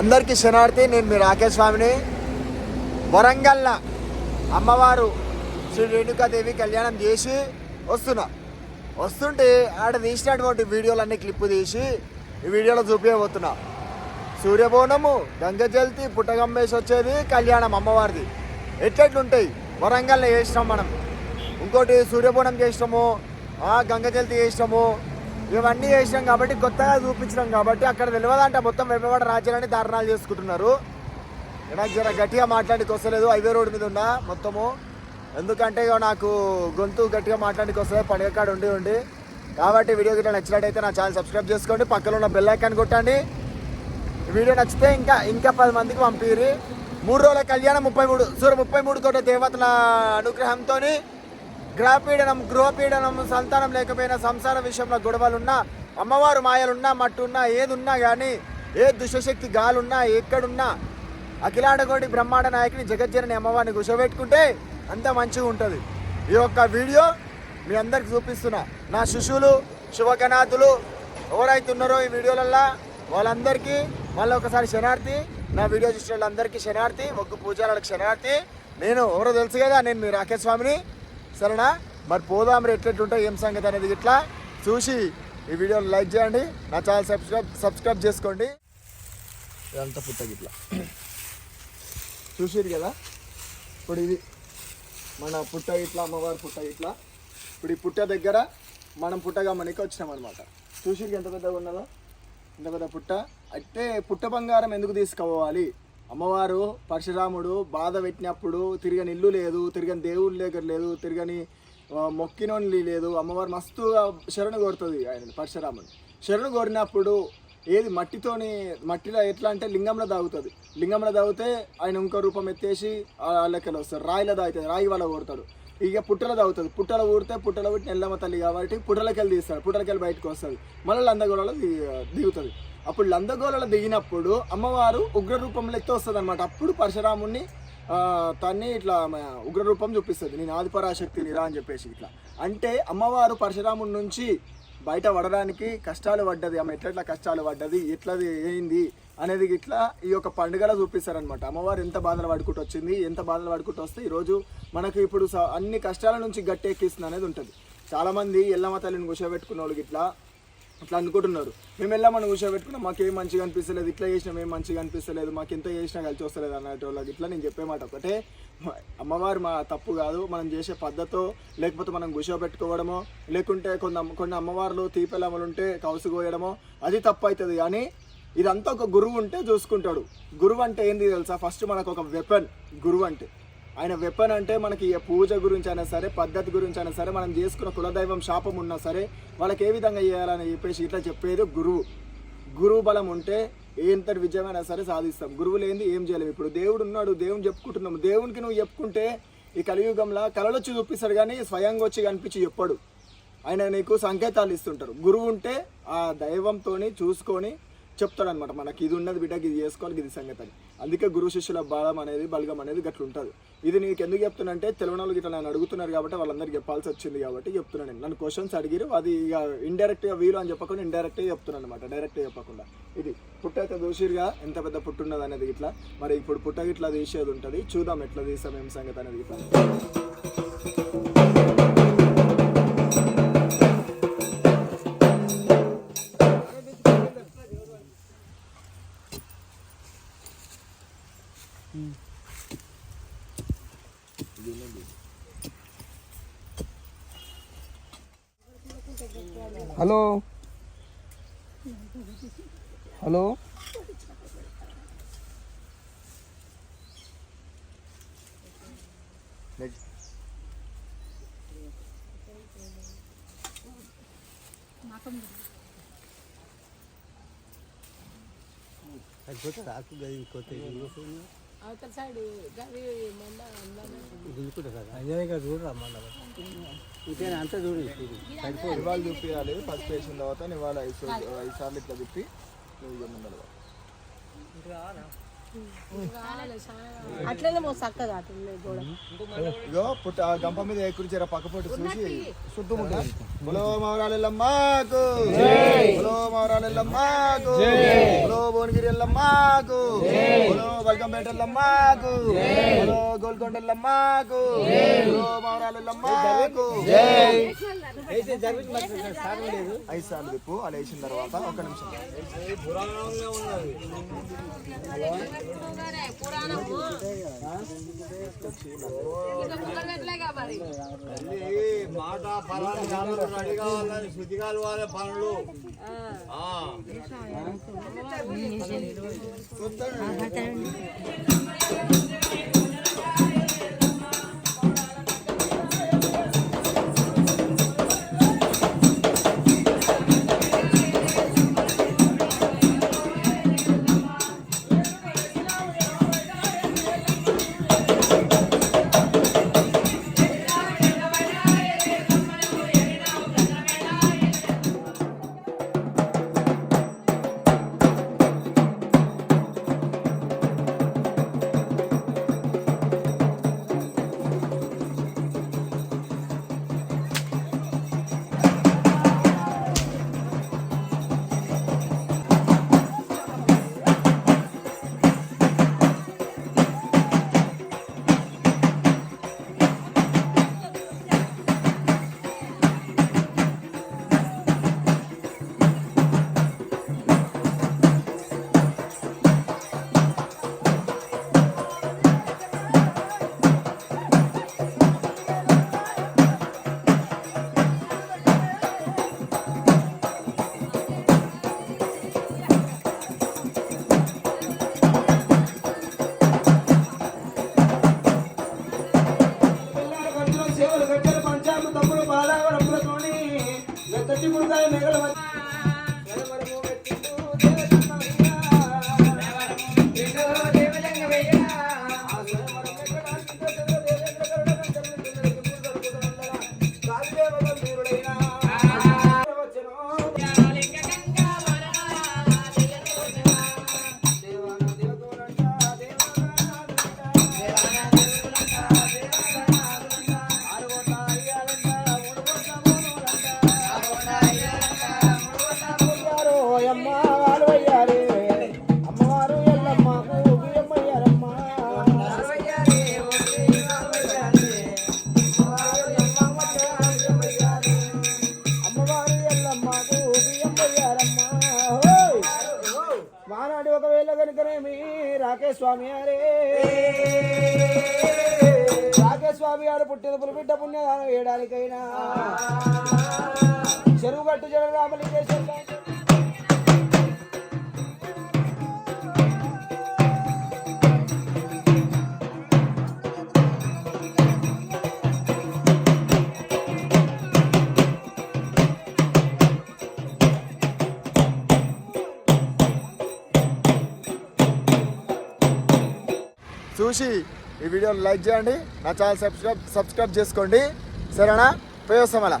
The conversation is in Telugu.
అందరికీ శనార్థి నేను మీ రాకేష్ స్వామిని. వరంగల్ల అమ్మవారు శ్రీ రేణుకాదేవి కళ్యాణం చేసి వస్తున్నా. వస్తుంటే ఆడ తీసినటువంటి వీడియోలన్నీ క్లిప్ తీసి ఈ వీడియోలో చూపించబోతున్నా సూర్యబోనము గంగ జల్తి పుట్టగమ్మేసి వచ్చేది కళ్యాణం అమ్మవారిది. ఎట్లెట్లుంటాయి? వరంగల్లో చేసినాం మనం. ఇంకోటి సూర్యబోనం చేసినాము గంగ జల్తి చేసినాము ఇవన్నీ చేసినాం కాబట్టి కొత్తగా చూపించినాం కాబట్టి అక్కడ తెలియదంట మొత్తం వెమ్మవాడ రాజ్యాలని దారుణాలు చేసుకుంటున్నారు. నాకు జర గట్టిగా మాట్లాడికి వస్తలేదు హైవే రోడ్ మీద ఉన్నా మొత్తము. ఎందుకంటే నాకు గొంతు గట్టిగా మాట్లాడికి వస్తుంది పండుగ కాడ ఉండి ఉండి. కాబట్టి వీడియో గిట్లా నచ్చినట్టయితే నా ఛానల్ సబ్స్క్రైబ్ చేసుకోండి పక్కన ఉన్న బెల్ ఐకాన్ కొట్టండి. వీడియో నచ్చితే ఇంకా ఇంకా పది మందికి పంపిరి మూడు రోజుల కళ్యాణం ముప్పై మూడు సూర్య ముప్పై మూడు కోట దేవతల అనుగ్రహంతో గ్రహపీడనం గృహపీడనం సంతానం లేకపోయినా సంసార విషయంలో గొడవలున్నా అమ్మవారు మాయలున్నా మట్టున్నా ఏదున్నా కానీ ఏ దుష్టశక్తి గాలున్నా ఎక్కడున్నా అఖిలాండకోటి బ్రహ్మాండ నాయకుని జగజ్జనని అమ్మవారిని కూర్చోబెట్టుకుంటే అంత మంచిగా ఉంటుంది. ఈ యొక్క వీడియో మీ అందరికి చూపిస్తున్నా. నా శిశువులు శుభగణాథులు ఎవరైతే ఉన్నారో ఈ వీడియోలల్లో వాళ్ళందరికీ మళ్ళీ ఒకసారి శనార్థి నా వీడియో చూసిన వాళ్ళందరికీ శనార్థి ఒక్క పూజాలకు శనార్థి నేను ఎవరో తెలుసు కదా నేను మీ రాకేష్ స్వామిని. సరేనా? మరి పోదాం రే ఎట్లెట్లుంటాయి ఏం సంగతి అనేది ఇట్లా చూసి ఈ వీడియోని లైక్ చేయండి నా ఛానల్ సబ్స్క్రైబ్ సబ్స్క్రైబ్ చేసుకోండి. ఇదంతా పుట్టకి ఇట్లా. చూసిరు కదా? ఇప్పుడు ఇది మన పుట్ట ఇట్లా అమ్మవారి పుట్ట ఇట్లా. ఇప్పుడు ఈ పుట్ట దగ్గర మనం పుట్టగా మనకి వచ్చినాం అనమాట చూసిరికి ఎంత పెద్దగా ఉన్నదో? ఇంత పెద్ద పుట్ట. అయితే పుట్ట బంగారం ఎందుకు తీసుకోవాలి అమ్మవారు పరశురాముడు బాధ పెట్టినప్పుడు తిరగని ఇల్లు లేదు తిరగని దేవుడు దగ్గర లేదు తిరగని మొక్కినోళ్ళు లేదు. అమ్మవారు మస్తుగా శరణు కోరుతుంది ఆయన పరశురాముడు శరణు కోరినప్పుడు ఏది మట్టితోని మట్టిలో ఎట్లా అంటే లింగంలో తాగుతుంది లింగంలో తాగితే ఆయన ఇంకో రూపం ఎత్తేసి ఆ లెక్కలు వస్తారు రాయిలో తాగుతుంది రాయి వల్ల కోరుతాడు ఇక పుట్టల తాగుతుంది. పుట్టల ఊరితే పుట్టల పుట్టి నెల్లమ్మ తల్లి కాబట్టి పుట్టలకెళ్ళి తీస్తాడు. పుట్టలకెళ్ళి బయటకు వస్తుంది మళ్ళీ లందగోళలో దిగుతుంది అప్పుడు లందగోళలో దిగినప్పుడు అమ్మవారు ఉగ్ర రూపంలో ఎత్తి వస్తుంది అనమాట అప్పుడు పరశురాముణ్ణి తన్ని ఇట్లా ఉగ్రరూపం ఉగ్ర రూపం చూపిస్తుంది. నేను ఆదిపరాశక్తిని రా అని చెప్పేసి ఇట్లా. అంటే అమ్మవారు పరశురాముడి నుంచి బయట పడడానికి కష్టాలు పడ్డది. ఆమె ఎట్లా కష్టాలు పడ్డది? ఎట్లది? ఏంది? అనేది ఇట్లా ఈ యొక్క పండుగలో చూపిస్తారనమాట అమ్మవారు ఎంత బాధలు పడుకుంటూ వచ్చింది ఎంత బాధలు పడుకుంటూ వస్తే ఈరోజు మనకు ఇప్పుడు స- అన్ని కష్టాల నుంచి గట్టెక్కిస్తుంది అనేది ఉంటుంది. చాలామంది ఎల్లమ్మ తల్లిని కూర్చోబెట్టుకున్న వాళ్ళకి ఇట్లా అట్లా అనుకుంటున్నారు. మేము వెళ్ళామని కూర్చోబెట్టుకున్నాం మాకు ఏం మంచిగా అనిపిస్తలేదు ఇట్లా చేసినాం ఏం మంచిగా అనిపిస్తలేదు మాకు ఎంత చేసినా కలిసి వస్తలేదు అన్నట్టు వాళ్ళకి ఇట్లా నేను చెప్పే మాట ఒకటే. అమ్మవారు మా తప్పు కాదు మనం చేసే పద్ధతో లేకపోతే మనం కూర్చోబెట్టుకోవడమో లేకుంటే కొన్ని కొన్ని అమ్మవార్లు తీపెలమ్మలు ఉంటే కౌసు కోయడమో అది తప్పు అవుతుంది. కానీ ఇదంతా ఒక గురువు ఉంటే చూసుకుంటాడు. గురువు అంటే ఏంది తెలుసా? ఫస్ట్ మనకు ఒక వెపన్ గురువు అంటే. ఆయన వెపన్ అంటే మనకి పూజ గురించి అయినా సరే పద్ధతి గురించి అయినా సరే మనం చేసుకున్న కులదైవం శాపం ఉన్నా సరే వాళ్ళకి ఏ విధంగా చేయాలని చెప్పేసి ఇట్లా చెప్పేది గురువు. గురువు బలం ఉంటే ఎంతటి విజయమైనా సరే సాధిస్తాం. గురువు లేని ఏం చేయలేము ఇప్పుడు దేవుడు ఉన్నాడు దేవుని చెప్పుకుంటున్నాము దేవునికి నువ్వు చెప్పుకుంటే ఈ కలియుగంలో కళలొచ్చి చూపిస్తాడు కానీ స్వయంగా వచ్చి కనిపించి చెప్పాడు. ఆయన నీకు సంకేతాలు ఇస్తుంటారు. గురువు ఉంటే ఆ దైవంతోని చూసుకొని చెప్తాడు అనమాట మనకి ఇది ఉన్నది బిడ్డకి ఇది చేసుకోవాలి ఇది సంగతి అని. అందుకే గురు శిష్యుల బలం అనేది బలగం అనేది గట్ల ఉంటుంది. ఇది నీకు ఎందుకు చెప్తున్నానంటే తెలియని ఇట్లా నన్ను అడుగుతున్నారు కాబట్టి వాళ్ళందరికీ చెప్పాల్సి వచ్చింది కాబట్టి చెప్తున్నాను నేను. నన్ను క్వశ్చన్స్ అడిగిరు అది ఇక ఇండైరెక్ట్గా వీలు అని చెప్పకుండా ఇండైరెక్ట్గా చెప్తున్నాను అనమాట డైరెక్ట్గా చెప్పకుండా. ఇది పుట్ట అయితే ఎంత పెద్ద పుట్టున్నది అనేది ఇట్లా మరి ఇప్పుడు పుట్ట ఇట్లా తీసేది ఉంటుంది చూద్దాం ఎట్లా తీసాం ఏం సంగతి అనేది ఇట్లా हेलो। हेलो। मैं तो आपको गई कोते यूरोप में అవతల సైడ్ గది మొన్న అంతా చూడు. ఇవాళ చూపించాలి ఫస్ట్ వేసిన తర్వాత ఇవాళ ఐదు సార్లు ఐదు సార్లు ఇట్లా తిప్పి నువ్వు ఇక అట్లనే మో చక్కగా ఇగో పుట్ట గంప మీద ఎక్కువ చీర పక్క పొట్టు చూసి శుద్ధముంటుంది బులో మౌరాలెల్లమ్మాకు బులో మౌరాలెల్లమ్మాకు బులో భువనగిరి ఎల్లమ్మాకు బులో బల్కంపేట ఎల్లమ్మాకు బులో గోల్కొండ ఎల్లమ్మాకు బులో మౌరాలెల్లమ్మాకు ఐదు సార్లు తిప్పు అలా వేసిన తర్వాత ఒక నిమిషం. మాట పలానా కాలంలో రెడీ కావాలని శుద్ధి కావాలి పనులు ఆ. స్వామి అరే. రాకేష్ స్వామి గారు పుట్టిన పులిబిడ్డ పుణ్యదానం వేయడానికైనా. చెరువు గట్టు జడ రామలింగేశ్వర చూసి ఈ వీడియోని లైక్ చేయండి. నా ఛానల్ సబ్స్క్రైబ్ సబ్స్క్రైబ్ చేసుకోండి. సరేనా? పోయి అలా